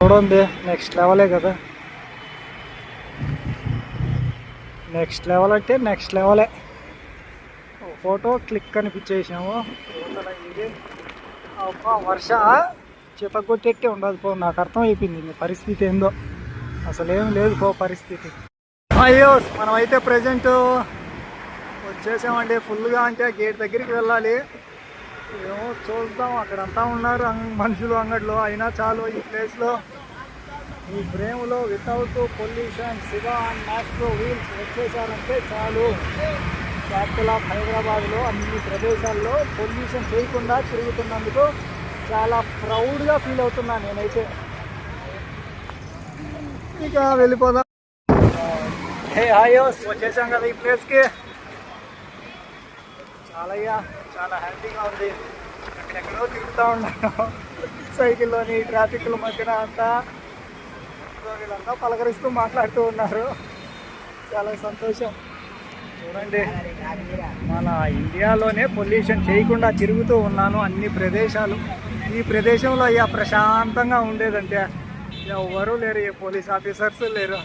చూడండి నెక్స్ట్ లెవెలే కదా. నెక్స్ట్ లెవెల్ అంటే నెక్స్ట్ లెవెలే ఫోటో క్లిక్ అనిపించేసాము యువతల వర్ష చితగొట్టేట్టే ఉండదు పో నాకు అర్థం అయిపోయింది పరిస్థితి ఏందో. అసలు ఏం లేదు పో పరిస్థితి. అయ్యో మనం అయితే ప్రజెంట్ వచ్చేసామండి ఫుల్గా అంటే గేట్ దగ్గరికి వెళ్ళాలి. ఏమో చూద్దాం. అక్కడంతా ఉన్నారు. మనుషులు అంగడిలో అయినా చాలు ఈ ప్లేస్లో. ఈ ఫ్రేమ్లో వితౌట్ పొల్యూషన్ శివ అండ్ మ్యాక్స్లో వీల్స్ వచ్చేసారంటే చాలు. క్యాపిటల్ ఆఫ్ హైదరాబాద్లో అన్ని ప్రదేశాల్లో పొల్యూషన్ చేయకుండా తిరుగుతున్నందుకు చాలా ప్రౌడ్గా ఫీల్ అవుతున్నాను నేనైతే. ఇక వెళ్ళిపోదాం. హే హాయోస్ వచ్చేసాం కదా ఈ ప్లేస్కి చాలా చాలా హ్యాపీగా ఉంది. ఎక్కడెక్కడో తిరుగుతూ ఉన్నాను. సైకిల్లోని ట్రాఫిక్ల మధ్యన అంతా వీళ్ళంతా పలకరిస్తూ మాట్లాడుతూ ఉన్నారు. చాలా సంతోషం. చూడండి మన ఇండియాలోనే పొల్యూషన్ చేయకుండా తిరుగుతూ ఉన్నాను అన్ని ప్రదేశాలు. ఈ ప్రదేశంలో అయ్యా ప్రశాంతంగా ఉండేదంటే ఎవరూ లేరు ఏ పోలీస్ ఆఫీసర్స్ లేరు.